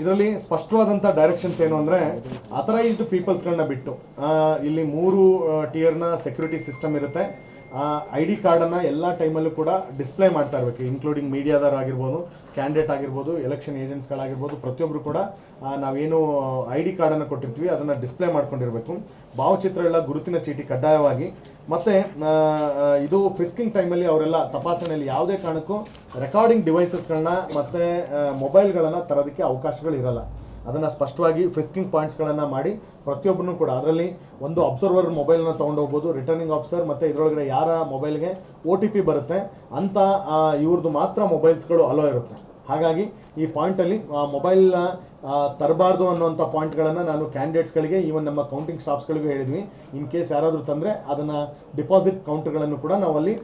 ಇದರಲ್ಲಿ ಸ್ಪಷ್ಟವಾದಂಥ ಡೈರೆಕ್ಷನ್ಸ್ ಏನು ಅಂದರೆ ಅಥರೈಸ್ಡ್ ಪೀಪಲ್ಸ್ಗಳನ್ನ ಬಿಟ್ಟು ಇಲ್ಲಿ ಮೂರು ಟಿಯರ್ನ ಸೆಕ್ಯೂರಿಟಿ ಸಿಸ್ಟಮ್ ಇರುತ್ತೆ. ಐ ಡಿ ಕಾರ್ಡನ್ನು ಎಲ್ಲ ಟೈಮಲ್ಲೂ ಕೂಡ ಡಿಸ್ಪ್ಲೇ ಮಾಡ್ತಾ ಇರಬೇಕು. ಇನ್ಕ್ಲೂಡಿಂಗ್ ಮೀಡಿಯಾದವ್ರು ಆಗಿರ್ಬೋದು ಕ್ಯಾಂಡಿಡೇಟ್ ಆಗಿರ್ಬೋದು ಎಲೆಕ್ಷನ್ ಏಜೆಂಟ್ಸ್ಗಳಾಗಿರ್ಬೋದು ಪ್ರತಿಯೊಬ್ಬರು ಕೂಡ ನಾವೇನು ಐ ಡಿ ಕಾರ್ಡನ್ನು ಕೊಟ್ಟಿರ್ತೀವಿ, ಅದನ್ನು ಡಿಸ್ಪ್ಲೇ ಮಾಡ್ಕೊಂಡಿರಬೇಕು. ಭಾವಚಿತ್ರ ಎಲ್ಲ ಗುರುತಿನ ಚೀಟಿ ಕಡ್ಡಾಯವಾಗಿ. ಮತ್ತು ಇದು ಫಿಸ್ಕಿಂಗ್ ಟೈಮಲ್ಲಿ ಅವರೆಲ್ಲ ತಪಾಸಣೆಯಲ್ಲಿ ಯಾವುದೇ ಕಾರಣಕ್ಕೂ ರೆಕಾರ್ಡಿಂಗ್ ಡಿವೈಸಸ್ಗಳನ್ನ ಮತ್ತು ಮೊಬೈಲ್ಗಳನ್ನು ತರೋದಕ್ಕೆ ಅವಕಾಶಗಳು ಇರಲ್ಲ. ಅದನ್ನು ಸ್ಪಷ್ಟವಾಗಿ ಫಿಸ್ಕಿಂಗ್ ಪಾಯಿಂಟ್ಸ್ಗಳನ್ನು ಮಾಡಿ ಪ್ರತಿಯೊಬ್ಬರೂ ಕೂಡ ಅದರಲ್ಲಿ ಒಂದು ಅಬ್ಸರ್ವರ್ ಮೊಬೈಲನ್ನು ತೊಗೊಂಡು ಹೋಗ್ಬೋದು ರಿಟರ್ನಿಂಗ್ ಆಫೀಸರ್ ಮತ್ತು ಇದರೊಳಗಡೆ ಯಾರ ಮೊಬೈಲ್ಗೆ ಒ ಟಿ ಪಿ ಬರುತ್ತೆ, ಅಂತ ಇವ್ರದ್ದು ಮಾತ್ರ ಮೊಬೈಲ್ಸ್ಗಳು ಅಲೋ ಇರುತ್ತೆ. ಹಾಗಾಗಿ ಈ ಪಾಯಿಂಟಲ್ಲಿ ಮೊಬೈಲ್ನ ತರಬಾರ್ದು ಅನ್ನುವಂಥ ಪಾಯಿಂಟ್ಗಳನ್ನು ನಾನು ಕ್ಯಾಂಡಿಡೇಟ್ಸ್ಗಳಿಗೆ ಈವನ್ ನಮ್ಮ ಕೌಂಟಿಂಗ್ ಸ್ಟಾಫ್ಸ್ಗಳಿಗೂ ಹೇಳಿದ್ವಿ. ಇನ್ ಕೇಸ್ ಯಾರಾದರೂ ತಂದರೆ ಅದನ್ನು ಡಿಪಾಸಿಟ್ ಕೌಂಟರ್ಗಳನ್ನು ಕೂಡ ನಾವು ಅಲ್ಲಿ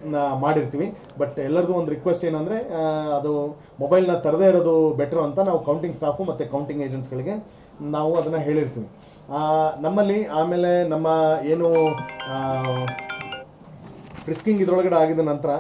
ಮಾಡಿರ್ತೀವಿ. ಬಟ್ ಎಲ್ಲರದು ಒಂದು ರಿಕ್ವೆಸ್ಟ್ ಏನಂದರೆ ಅದು ಮೊಬೈಲ್ನ ತರದೇ ಇರೋದು ಬೆಟ್ರು ಅಂತ ನಾವು ಕೌಂಟಿಂಗ್ ಸ್ಟಾಫು ಮತ್ತು ಕೌಂಟಿಂಗ್ ಏಜೆಂಟ್ಸ್ಗಳಿಗೆ ನಾವು ಅದನ್ನು ಹೇಳಿರ್ತೀವಿ. ನಮ್ಮಲ್ಲಿ ಆಮೇಲೆ ನಮ್ಮ ಏನು ಫ್ರಿಸ್ಕಿಂಗ್ ಇದ್ರೊಳಗಡೆ ಆಗಿದ ನಂತರ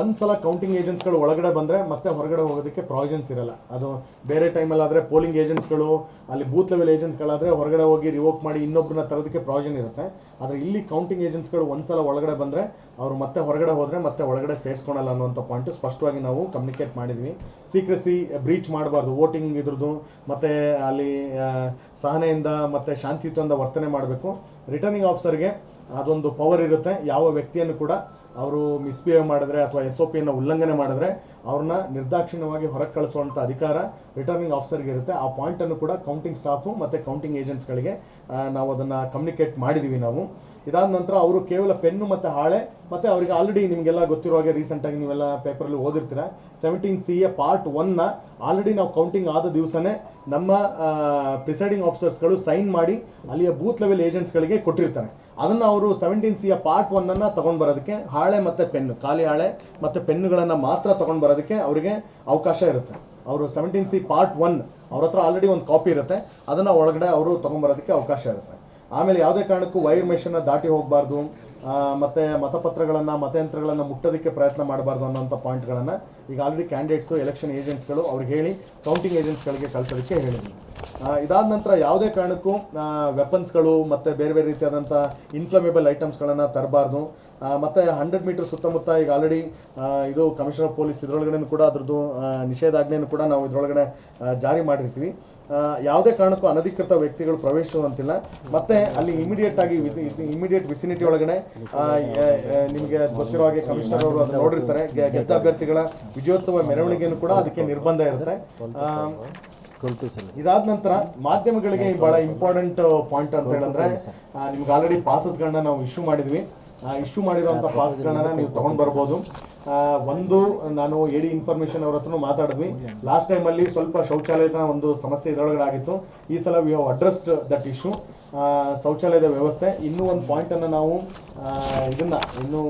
ಒಂದ್ ಸಲ ಕೌಂಟಿಂಗ್ ಏಜೆಂಟ್ಸ್ಗಳು ಒಳಗಡೆ ಬಂದರೆ ಮತ್ತೆ ಹೊರಗಡೆ ಹೋಗೋದಕ್ಕೆ ಪ್ರಾವಿಷನ್ಸ್ ಇರಲ್ಲ. ಅದು ಬೇರೆ ಟೈಮಲ್ಲಾದರೆ ಪೋಲಿಂಗ್ ಏಜೆಂಟ್ಸ್ಗಳು ಅಲ್ಲಿ ಬೂತ್ ಲೆವೆಲ್ ಏಜೆಂಟ್ಸ್ಗಳಾದರೆ ಹೊರಗಡೆ ಹೋಗಿ ರಿವೋಕ್ ಮಾಡಿ ಇನ್ನೊಬ್ಬರನ್ನ ತರೋದಕ್ಕೆ ಪ್ರಾವಿಷನ್ ಇರುತ್ತೆ. ಆದರೆ ಇಲ್ಲಿ ಕೌಂಟಿಂಗ್ ಏಜೆಂಟ್ಸ್ಗಳು ಒಂದು ಸಲ ಒಳಗಡೆ ಬಂದರೆ ಅವರು ಮತ್ತೆ ಹೊರಗಡೆ ಹೋದರೆ ಮತ್ತೆ ಒಳಗಡೆ ಸೇರಿಸ್ಕೊಳಲ್ಲ ಅನ್ನೋಂಥ ಪಾಯಿಂಟು ಸ್ಪಷ್ಟವಾಗಿ ನಾವು ಕಮ್ಯುನಿಕೇಟ್ ಮಾಡಿದ್ವಿ. ಸೀಕ್ರೆಸಿ ಬ್ರೀಚ್ ಮಾಡಬಾರ್ದು. ವೋಟಿಂಗ್ ಇದ್ರದ್ದು ಮತ್ತು ಅಲ್ಲಿ ಸಹನೆಯಿಂದ ಮತ್ತು ಶಾಂತಿಯುತದಿಂದ ವರ್ತನೆ ಮಾಡಬೇಕು. ರಿಟರ್ನಿಂಗ್ ಆಫೀಸರ್ಗೆ ಅದೊಂದು ಪವರ್ ಇರುತ್ತೆ. ಯಾವ ವ್ಯಕ್ತಿಯನ್ನು ಕೂಡ ಅವರು ಮಿಸ್ಬಿಹೇವ್ ಮಾಡಿದ್ರೆ ಅಥವಾ ಎಸ್ ಒ ಪಿಯನ್ನು ಉಲ್ಲಂಘನೆ ಮಾಡಿದ್ರೆ ಅವ್ರನ್ನ ನಿರ್ದಾಕ್ಷಿಣ್ಯವಾಗಿ ಹೊರಗೆ ಕಳಿಸುವಂಥ ಅಧಿಕಾರ ರಿಟರ್ನಿಂಗ್ ಆಫೀಸರ್ಗೆ ಇರುತ್ತೆ. ಆ ಪಾಯಿಂಟನ್ನು ಕೂಡ ಕೌಂಟಿಂಗ್ ಸ್ಟಾಫು ಮತ್ತು ಕೌಂಟಿಂಗ್ ಏಜೆಂಟ್ಸ್ಗಳಿಗೆ ನಾವು ಅದನ್ನು ಕಮ್ಯುನಿಕೇಟ್ ಮಾಡಿದ್ದೀವಿ ನಾವು. ಇದಾದ ನಂತರ ಅವರು ಕೇವಲ ಪೆನ್ನು ಮತ್ತು ಹಾಳೆ ಮತ್ತು ಅವರಿಗೆ ಆಲ್ರೆಡಿ ನಿಮಗೆಲ್ಲ ಗೊತ್ತಿರೋ ಹಾಗೆ ರೀಸೆಂಟಾಗಿ ನೀವೆಲ್ಲ ಪೇಪರಲ್ಲಿ ಓದಿರ್ತೀರ. ಸೆವೆಂಟೀನ್ ಸಿ ಎ ಪಾರ್ಟ್ ಒನ್ನ ಆಲ್ರೆಡಿ ನಾವು ಕೌಂಟಿಂಗ್ ಆದ ದಿವಸನೇ ನಮ್ಮ ಪ್ರಿಸೈಡಿಂಗ್ ಆಫೀಸರ್ಸ್ಗಳು ಸೈನ್ ಮಾಡಿ ಅಲ್ಲಿಯ ಬೂತ್ ಲೆವೆಲ್ ಏಜೆಂಟ್ಸ್ಗಳಿಗೆ ಕೊಟ್ಟಿರ್ತಾರೆ. ಅದನ್ನು ಅವರು ಸೆವೆಂಟೀನ್ ಸಿಯ ಪಾರ್ಟ್ ಒನ್ನನ್ನು ತೊಗೊಂಡು ಬರೋದಕ್ಕೆ ಹಾಳೆ ಮತ್ತು ಪೆನ್ ಖಾಲಿ ಹಾಳೆ ಮತ್ತು ಪೆನ್ನುಗಳನ್ನು ಮಾತ್ರ ತೊಗೊಂಡು ಬರೋದಕ್ಕೆ ಅವರಿಗೆ ಅವಕಾಶ ಇರುತ್ತೆ. ಅವರು ಸೆವೆಂಟೀನ್ ಸಿ ಪಾರ್ಟ್ ಒನ್ ಅವ್ರ ಹತ್ರ ಆಲ್ರೆಡಿ ಒಂದು ಕಾಪಿ ಇರುತ್ತೆ. ಅದನ್ನು ಒಳಗಡೆ ಅವರು ತೊಗೊಂಬರೋದಕ್ಕೆ ಅವಕಾಶ ಇರುತ್ತೆ. ಆಮೇಲೆ ಯಾವುದೇ ಕಾರಣಕ್ಕೂ ವೈರ್ ಮೆಷನ್ನ ದಾಟಿ ಹೋಗಬಾರ್ದು. ಮತ್ತು ಮತಪತ್ರಗಳನ್ನು, ಮತಯಂತ್ರಗಳನ್ನು ಮುಟ್ಟೋದಕ್ಕೆ ಪ್ರಯತ್ನ ಮಾಡಬಾರ್ದು ಅನ್ನೋಂಥ ಪಾಯಿಂಟ್ಗಳನ್ನು ಈಗ ಆಲ್ರೆಡಿ ಕ್ಯಾಂಡಿಡೇಟ್ಸು ಎಲೆಕ್ಷನ್ ಏಜೆಂಟ್ಸ್ಗಳು ಅವ್ರಿಗೆ ಹೇಳಿ ಕೌಂಟಿಂಗ್ ಏಜೆಂಟ್ಸ್ಗಳಿಗೆ ಕಳಿಸೋದಕ್ಕೆ ಹೇಳಿದ್ವಿ ಇದಾದ ನಂತರ ಯಾವುದೇ ಕಾರಣಕ್ಕೂ ವೆಪನ್ಸ್ಗಳು ಮತ್ತು ಬೇರೆ ಬೇರೆ ರೀತಿಯಾದಂಥ ಇನ್ಫ್ಲಮೇಬಲ್ ಐಟಮ್ಸ್ಗಳನ್ನು ತರಬಾರ್ದು. ಮತ್ತು ಹಂಡ್ರೆಡ್ ಮೀಟರ್ ಸುತ್ತಮುತ್ತ ಈಗ ಆಲ್ರೆಡಿ ಇದು ಕಮಿಷನರ್ ಪೊಲೀಸ್ ಇದರೊಳಗಡೆ ಕೂಡ ಅದ್ರದ್ದು ನಿಷೇಧಾಜ್ಞೆಯನ್ನು ಕೂಡ ನಾವು ಇದರೊಳಗಡೆ ಜಾರಿ ಮಾಡಿರ್ತೀವಿ. ಯಾವುದೇ ಕಾರಣಕ್ಕೂ ಅನಧಿಕೃತ ವ್ಯಕ್ತಿಗಳು ಪ್ರವೇಶಿಸುವಂತಿಲ್ಲ. ಮತ್ತೆ ಅಲ್ಲಿ ಇಮಿಡಿಯೇಟ್ ಆಗಿ ಇಮಿಡಿಯೇಟ್ ವಿಸಿನಿಟಿ ಒಳಗಡೆ ನಿಮಗೆ ಗೊತ್ತಿರೋ ಹಾಗೆ ಕಮಿಷನರ್ ಅವರು ಅದನ್ನ ನೋಡಿರ್ತಾರೆ. ಗೆದ್ದ ಅಭ್ಯರ್ಥಿಗಳ ವಿಜಯೋತ್ಸವ ಮೆರವಣಿಗೆಯನ್ನು ಕೂಡ ಅದಕ್ಕೆ ನಿರ್ಬಂಧ ಇರುತ್ತೆ. ಇದಾದ ನಂತರ ಮಾಧ್ಯಮಗಳಿಗೆ ಬಹಳ ಇಂಪಾರ್ಟೆಂಟ್ ಪಾಯಿಂಟ್ ಅಂತ ಹೇಳಿದ್ರೆ ನಿಮ್ಗೆ ಆಲ್ರೆಡಿ ಪಾಸಸ್ಗಳನ್ನ ನಾವು ಇಶ್ಯೂ ಮಾಡಿದ್ವಿ. ಇಶ್ಯೂ ಮಾಡಿರುವಂಥ ಪಾಸ್ಗಳನ್ನ ನೀವು ತಗೊಂಡ್ ಬರ್ಬೋದು. ಒಂದು, ನಾನು ಎಡಿ ಇನ್ಫಾರ್ಮೇಶನ್ ಅವ್ರ ಹತ್ರನೂ ಮಾತಾಡಿದ್ವಿ. ಲಾಸ್ಟ್ ಟೈಮಲ್ಲಿ ಸ್ವಲ್ಪ ಶೌಚಾಲಯದ ಒಂದು ಸಮಸ್ಯೆ ಇದರೊಳಗಡೆ ಆಗಿತ್ತು. ಈ ಸಲ we have addressed that issue ಶೌಚಾಲಯದ ವ್ಯವಸ್ಥೆ. ಇನ್ನೂ ಒಂದು ಪಾಯಿಂಟನ್ನು ನಾವು ಇದನ್ನು, ಇನ್ನೂ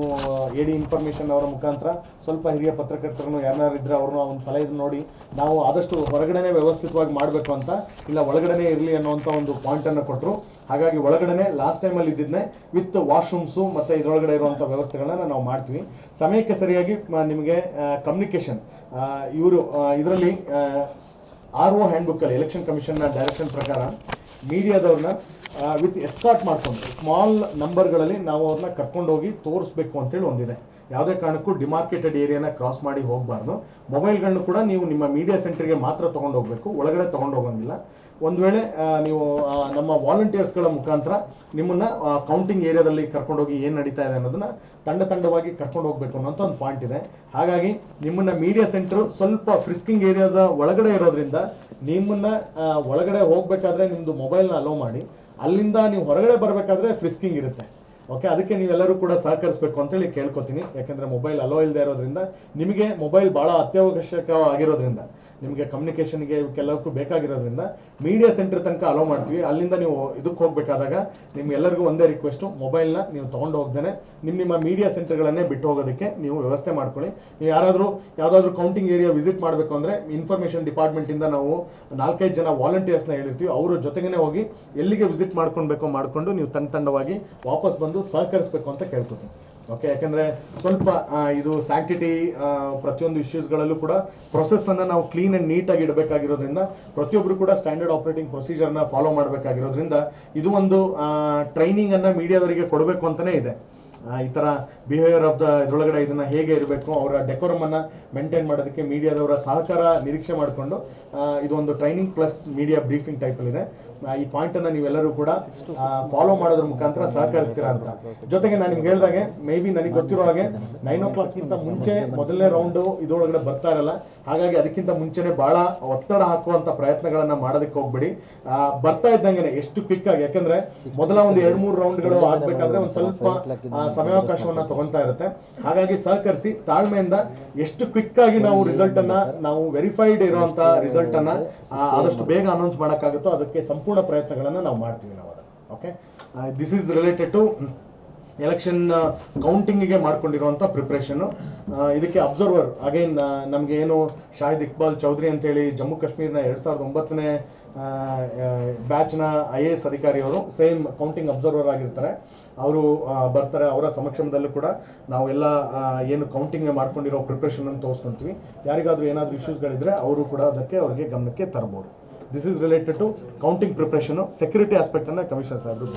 ಎಡಿ ಇನ್ಫಾರ್ಮೇಷನ್ ಅವರ ಮುಖಾಂತರ ಸ್ವಲ್ಪ ಹಿರಿಯ ಪತ್ರಕರ್ತರನ್ನು ಯಾರ್ಯಾರು ಇದ್ರೆ ಅವ್ರನ್ನ ಒಂದು ಸಲಹೆ ನೋಡಿ, ನಾವು ಆದಷ್ಟು ಹೊರಗಡೆನೆ ವ್ಯವಸ್ಥಿತವಾಗಿ ಮಾಡಬೇಕು ಅಂತ, ಇಲ್ಲ ಒಳಗಡೆನೆ ಇರಲಿ ಅನ್ನುವಂಥ ಒಂದು ಪಾಯಿಂಟನ್ನು ಕೊಟ್ಟರು ಹಾಗಾಗಿ ಒಳಗಡೆನೆ ಲಾಸ್ಟ್ ಟೈಮಲ್ಲಿ ಇದ್ದಿದ್ದನ್ನೇ ವಿತ್ ವಾಶ್ರೂಮ್ಸು ಮತ್ತು ಇದರೊಳಗಡೆ ಇರುವಂಥ ವ್ಯವಸ್ಥೆಗಳನ್ನ ನಾವು ಮಾಡ್ತೀವಿ. ಸಮಯಕ್ಕೆ ಸರಿಯಾಗಿ ನಿಮಗೆ ಕಮ್ಯುನಿಕೇಷನ್ ಇವರು ಇದರಲ್ಲಿ ಆರ್ ಓ ಹ್ಯಾಂಡ್ ಬುಕ್ಕಲ್ಲಿ ಎಲೆಕ್ಷನ್ ಕಮಿಷನ್ನ ಡೈರೆಕ್ಷನ್ ಪ್ರಕಾರ ಮೀಡಿಯಾದವ್ರನ್ನ ವಿತ್ ಎಸ್ಕಾಟ್ ಮಾಡ್ಕೊಂಡು ಸ್ಮಾಲ್ ನಂಬರ್ಗಳಲ್ಲಿ ನಾವು ಅವ್ರನ್ನ ಕರ್ಕೊಂಡೋಗಿ ತೋರಿಸ್ಬೇಕು ಅಂತೇಳಿ ಒಂದಿದೆ. ಯಾವುದೇ ಕಾರಣಕ್ಕೂ ಡಿಮಾರ್ಕೇಟೆಡ್ ಏರಿಯಾನ ಕ್ರಾಸ್ ಮಾಡಿ ಹೋಗಬಾರ್ದು. ಮೊಬೈಲ್ಗಳನ್ನು ಕೂಡ ನೀವು ನಿಮ್ಮ ಮೀಡಿಯಾ ಸೆಂಟರ್ಗೆ ಮಾತ್ರ ತೊಗೊಂಡು ಹೋಗಬೇಕು. ಒಳಗಡೆ ತೊಗೊಂಡು ಹೋಗಂಗಿಲ್ಲ. ಒಂದು ವೇಳೆ ನೀವು ನಮ್ಮ ವಾಲಂಟಿಯರ್ಸ್ಗಳ ಮುಖಾಂತರ ನಿಮ್ಮನ್ನು ಕೌಂಟಿಂಗ್ ಏರಿಯಾದಲ್ಲಿ ಕರ್ಕೊಂಡೋಗಿ ಏನು ನಡೀತಾ ಇದೆ ಅನ್ನೋದನ್ನ ತಂಡ ತಂಡವಾಗಿ ಕರ್ಕೊಂಡು ಹೋಗಬೇಕು ಅನ್ನೋಂಥ ಒಂದು ಪಾಯಿಂಟ್ ಇದೆ. ಹಾಗಾಗಿ ನಿಮ್ಮನ್ನ ಮೀಡಿಯಾ ಸೆಂಟ್ರು ಸ್ವಲ್ಪ ಫ್ರಿಸ್ಕಿಂಗ್ ಏರಿಯಾದ ಒಳಗಡೆ ಇರೋದ್ರಿಂದ ನಿಮ್ಮನ್ನು ಒಳಗಡೆ ಹೋಗಬೇಕಾದ್ರೆ ನಿಮ್ಮದು ಮೊಬೈಲ್ನ ಅಲೋ ಮಾಡಿ. ಅಲ್ಲಿಂದ ನೀವು ಹೊರಗಡೆ ಬರಬೇಕಾದ್ರೆ ಫ್ರಿಸ್ಕಿಂಗ್ ಇರುತ್ತೆ. ಓಕೆ ಅದಕ್ಕೆ ನೀವೆಲ್ಲರೂ ಕೂಡ ಸಹಕರಿಸಬೇಕು ಅಂತೇಳಿ ಕೇಳ್ಕೊತೀನಿ. ಯಾಕಂದ್ರೆ ಮೊಬೈಲ್ ಅಲೋ ಇಲ್ಲದೆ ಇರೋದ್ರಿಂದ ನಿಮಗೆ ಮೊಬೈಲ್ ಭಾಳ ಅತ್ಯವಶ್ಯಕ ಆಗಿರೋದ್ರಿಂದ ನಿಮಗೆ ಕಮ್ಯುನಿಕೇಷನ್ಗೆ ಕೆಲವಕ್ಕೂ ಬೇಕಾಗಿರೋದ್ರಿಂದ ಮೀಡಿಯಾ ಸೆಂಟರ್ ತನಕ ಅಲೋ ಮಾಡ್ತೀವಿ. ಅಲ್ಲಿಂದ ನೀವು ಇದಕ್ಕೆ ಹೋಗಬೇಕಾದಾಗ ನಿಮ್ಗೆಲ್ಲರಿಗೂ ಒಂದೇ ರಿಕ್ವೆಸ್ಟು ಮೊಬೈಲ್ನ ನೀವು ತೊಗೊಂಡು ಹೋಗ್ದೇನೆ ನಿಮ್ಮ ನಿಮ್ಮ ಮೀಡಿಯಾ ಸೆಂಟರ್ಗಳನ್ನೇ ಬಿಟ್ಟು ಹೋಗೋದಕ್ಕೆ ನೀವು ವ್ಯವಸ್ಥೆ ಮಾಡ್ಕೊಳ್ಳಿ. ನೀವು ಯಾರಾದರೂ, ಯಾವುದಾದ್ರೂ ಕೌಂಟಿಂಗ್ ಏರಿಯಾ ವಿಸಿಟ್ ಮಾಡಬೇಕು ಅಂದರೆ ಇನ್ಫಾರ್ಮೇಷನ್ ಡಿಪಾರ್ಟ್ಮೆಂಟಿಂದ ನಾವು ನಾಲ್ಕೈದು ಜನ ವಾಲಂಟಿಯರ್ಸ್ನ ಹೇಳಿರ್ತೀವಿ. ಅವರ ಜೊತೆಗೇ ಹೋಗಿ ಎಲ್ಲಿಗೆ ವಿಸಿಟ್ ಮಾಡ್ಕೊಳ್ಬೇಕು ಮಾಡಿಕೊಂಡು ನೀವು ತಂಡ ತಂಡವಾಗಿ ವಾಪಸ್ ಬಂದು ಸಹಕರಿಸಬೇಕು ಅಂತ ಕೇಳ್ಕೊತೀನಿ. ಓಕೆ ಯಾಕಂದ್ರೆ ಸ್ವಲ್ಪ ಇದು ಸ್ಯಾಂಕ್ಟಿಟಿ ಪ್ರತಿಯೊಂದು ಇಶ್ಯೂಸ್ಗಳಲ್ಲೂ ಕೂಡ ಪ್ರೊಸೆಸ್ ಅನ್ನ ನಾವು ಕ್ಲೀನ್ ಅಂಡ್ ನೀಟಾಗಿ ಇಡಬೇಕಾಗಿರೋದ್ರಿಂದ ಪ್ರತಿಯೊಬ್ಬರು ಕೂಡ ಸ್ಟ್ಯಾಂಡರ್ಡ್ ಆಪರೇಟಿಂಗ್ ಪ್ರೊಸೀಜರ್ನ ಫಾಲೋ ಮಾಡಬೇಕಾಗಿರೋದ್ರಿಂದ ಇದು ಒಂದು ಟ್ರೈನಿಂಗ್ ಅನ್ನ ಮೀಡಿಯಾದವರಿಗೆ ಕೊಡಬೇಕು ಅಂತಾನೆ ಇದೆ. ಈ ಥರ ಬಿಹೇವಿಯರ್ ಆಫ್ ದ ಇದರೊಳಗಡೆ ಇದನ್ನ ಹೇಗೆ ಇರಬೇಕು, ಅವರ ಡೆಕೋರಮ್ ಅನ್ನ ಮೇಂಟೈನ್ ಮಾಡೋದಕ್ಕೆ ಮೀಡಿಯಾದವರ ಸಹಕಾರ ನಿರೀಕ್ಷೆ ಮಾಡಿಕೊಂಡು ಇದೊಂದು ಟ್ರೈನಿಂಗ್ ಪ್ಲಸ್ ಮೀಡಿಯಾ ಬ್ರೀಫಿಂಗ್ ಟೈಪಲ್ಲಿದೆ ಈ ಪಾಯಿಂಟ್ ಅನ್ನ ನೀವೆಲ್ಲರೂ ಕೂಡ ಫಾಲೋ ಮಾಡೋದ್ರ ಮುಖಾಂತರ ಸಹಕರಿಸ್ತೀರಾ ಅಂತ. ಜೊತೆಗೆ ನಾನು ನಿಮ್ಗೆ ಹೇಳಿದಾಗೆ ಮೇ ಬಿ ನನಗೆ ಗೊತ್ತಿರೋ ಹಾಗೆ ನೈನ್ ಓ ಕ್ಲಾಕ್ಗಿಂತ ಮುಂಚೆ ಮೊದಲನೇ ರೌಂಡು ಇದ್ರೊಳಗಡೆ ಬರ್ತಾ ಇರಲ್ಲ. ಹಾಗಾಗಿ ಅದಕ್ಕಿಂತ ಮುಂಚೆನೆ ಬಹಳ ಒತ್ತಡ ಹಾಕುವಂತ ಪ್ರಯತ್ನಗಳನ್ನ ಮಾಡೋದಕ್ಕೆ ಹೋಗ್ಬೇಡಿ. ಬರ್ತಾ ಇದ್ದಂಗೆ ಎಷ್ಟು ಕ್ವಿಕ್ ಆಗಿ, ಯಾಕಂದ್ರೆ ಮೊದಲ ಒಂದು ಎರಡ್ ಮೂರು ರೌಂಡ್ಗಳು ಆಗ್ಬೇಕಾದ್ರೆ ಒಂದು ಸ್ವಲ್ಪ ಸಮಯಾವಕಾಶವನ್ನ ತಗೊಂತಾ ಇರುತ್ತೆ. ಹಾಗಾಗಿ ಸಹಕರಿಸಿ ತಾಳ್ಮೆಯಿಂದ ಎಷ್ಟು ಕ್ವಿಕ್ ಆಗಿ ನಾವು ರಿಸಲ್ಟ್ ಅನ್ನ ನಾವು ವೆರಿಫೈಡ್ ಇರುವಂತ ರಿಸಲ್ಟ್ ಅನ್ನ ಆದಷ್ಟು ಬೇಗ ಅನೌನ್ಸ್ ಮಾಡೋಕ್ಕಾಗುತ್ತೋ ಅದಕ್ಕೆ ಸಂಪೂರ್ಣ ಪ್ರಯತ್ನಗಳನ್ನ ನಾವು ಮಾಡ್ತೀವಿ ನಾವು ಅದನ್ನ okay this is related to election ಕೌಂಟಿಂಗಿಗೆ ಮಾಡ್ಕೊಂಡಿರುವಂಥ ಪ್ರಿಪ್ರೇಷನ್ನು ಇದಕ್ಕೆ ಅಬ್ಸರ್ವರ್ ಅಗೈನ್ ನಮಗೆ ಏನು ಶಾಹಿದ್ ಇಕ್ಬಾಲ್ ಚೌಧರಿ ಅಂತೇಳಿ ಜಮ್ಮು ಕಾಶ್ಮೀರ್ನ ಎರಡು ಸಾವಿರದ ಒಂಬತ್ತನೇ ಬ್ಯಾಚ್ನ ಐ ಎ ಎಸ್ ಅಧಿಕಾರಿಯವರು ಸೇಮ್ ಕೌಂಟಿಂಗ್ ಅಬ್ಸರ್ವರ್ ಆಗಿರ್ತಾರೆ. ಅವರು ಬರ್ತಾರೆ, ಅವರ ಸಮಕ್ಷಮದಲ್ಲೂ ಕೂಡ ನಾವೆಲ್ಲ ಏನು ಕೌಂಟಿಂಗ್ ಮಾಡ್ಕೊಂಡಿರೋ ಪ್ರಿಪ್ರೇಷನ್ ಅನ್ನು ತೋರಿಸ್ಕೊಂತೀವಿ. ಯಾರಿಗಾದರೂ ಏನಾದರೂ ಇಶ್ಯೂಸ್ಗಳಿದ್ರೆ ಅವರು ಕೂಡ ಅದಕ್ಕೆ ಅವರಿಗೆ ಗಮನಕ್ಕೆ ತರ್ಬೋದು. This is related to counting preparation security ಆಸ್ಪೆಕ್ಟನ್ನು commissioner ಸಾಹೇಬರು